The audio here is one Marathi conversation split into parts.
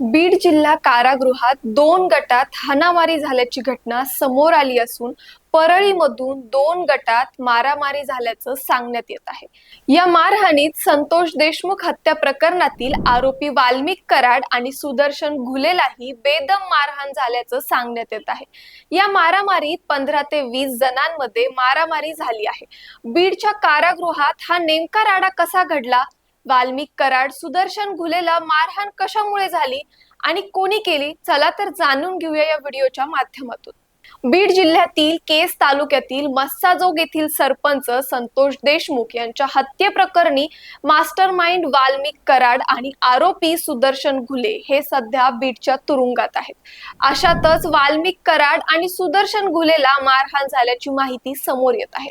बीड जिल्हा कारागृहात दोन गटात हाणामारी झाल्याची घटना समोर आली असून परळीमधून दोन गटात मारामारी झाल्याचं सांगण्यात येत आहे. या मारहाणीत संतोष देशमुख हत्या प्रकरणातील आरोपी वाल्मिक कराड आणि सुदर्शन घुलेलाही बेदम मारहाण झाल्याचं सांगण्यात येत आहे. या मारामारीत पंधरा ते वीस जणांमध्ये मारामारी झाली आहे. बीडच्या कारागृहात हा नेमका राडा कसा घडला? वाल्मिक कराड सुदर्शन घुलेला मारहाण कशामुळे झाली आणि कोणी केली? चला तर जाणून घेऊया या व्हिडिओच्या माध्यमातून. बीड जिल्ह्यातील केस तालुक्यातील मस्साजोग येथील सरपंच संतोष देशमुख यांच्या हत्येप्रकरणी मास्टर माइंड वाल्मिक कराड आणि आरोपी सुदर्शन घुले हे सध्या बीडच्या तुरुंगात आहेत. अशातच वाल्मिक कराड आणि सुदर्शन घुलेला मारहाण झाल्याची माहिती समोर येत आहे.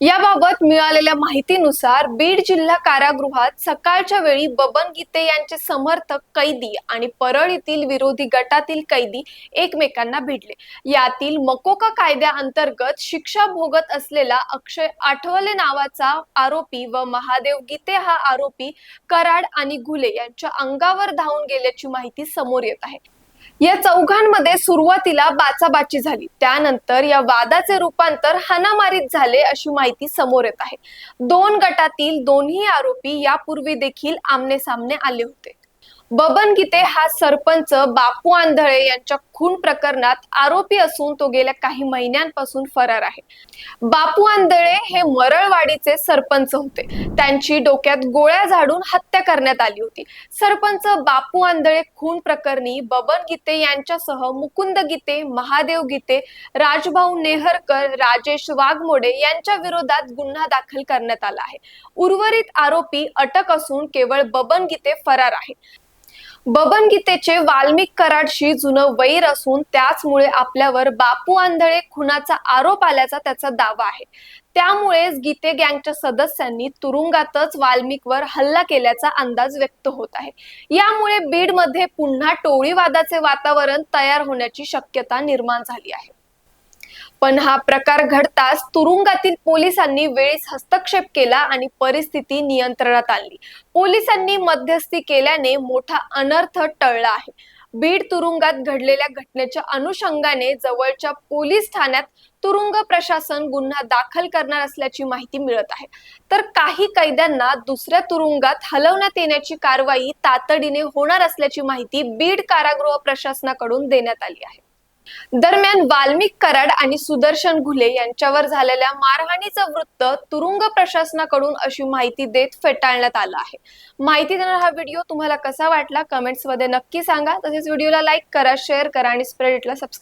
याबाबत मिळालेल्या माहितीनुसार बीड जिल्हा कारागृहात सकाळच्या वेळी बबन गीते यांचे समर्थक कैदी आणि परळीतील विरोधी गटातील कैदी एकमेकांना भिडले. यातील मकोका कायद्याअंतर्गत शिक्षा भोगत असलेला अक्षय आठवले नावाचा आरोपी व महादेव गीते हा आरोपी कराड आणि घुले यांच्या अंगावर धावून गेल्याची माहिती समोर येत आहे. या चौघांमध्ये सुरुवातीला बाचाबाची झाली. त्यानंतर या वादाचे रूपांतर हाणामारीत झाले अशी माहिती समोर येत आहे. दोन गटातील दोन्ही आरोपी यापूर्वी देखील आमने सामने आले होते. बबन गीते हा सरपंच बापू आंधळे यांच्या खून प्रकरणात आरोपी असून तो गेल्या काही महिन्यांपासून फरार आहे. बापू आंधळे हे मरळवाडीचे सरपंच होते. त्यांची डोक्यात गोळ्या झाडून हत्या करण्यात आली होती. सरपंच बापू आंधळे खून प्रकरणी बबन गीते यांच्यासह मुकुंद गीते महादेव गीते राजभाऊ नेहरकर राजेश वाघमोडे यांच्या विरोधात गुन्हा दाखल करण्यात आला आहे. उर्वरित आरोपी अटक असून केवळ बबन गीते फरार आहे बबन गीतेचे वाल्मिक कराडशी जुनं वैर असून त्याचमुळे आपल्यावर बापू आंधळे खुनाचा आरोप आल्याचा त्याचा दावा आहे. त्यामुळेच गीते गँगच्या सदस्यांनी तुरुंगातच वाल्मिकवर हल्ला केल्याचा अंदाज व्यक्त होत आहे. यामुळे बीडमध्ये पुन्हा टोळीवादाचे वातावरण तयार होण्याची शक्यता निर्माण झाली आहे. पण हा प्रकार घडताच तुरुंगातील पोलिसांनी वेळीच हस्तक्षेप केला आणि परिस्थिती नियंत्रणात आणली. पोलिसांनी मध्यस्थी केल्याने मोठा अनर्थ टळला आहे. बीड तुरुंगात घडलेल्या घटनेच्या अनुषंगाने जवळच्या पोलीस ठाण्यात तुरुंग प्रशासन गुन्हा दाखल करणार असल्याची माहिती मिळत आहे. तर काही कैद्यांना दुसऱ्या तुरुंगात हलवण्यात येण्याची कारवाई तातडीने होणार असल्याची माहिती बीड कारागृह प्रशासनाकडून देण्यात आली आहे. दरम्यान वाल्मिक कराड आणि सुदर्शन घुले यांच्यावर झालेल्या मारहाणीचं वृत्त तुरुंग प्रशासनाकडून अशी माहिती देत फेटाळण्यात आलं आहे. माहिती देणारा हा व्हिडिओ तुम्हाला कसा वाटला कमेंट्समध्ये नक्की सांगा. तसेच व्हिडिओला लाईक करा शेअर करा आणि स्प्रेड इटला सबस्क्राईब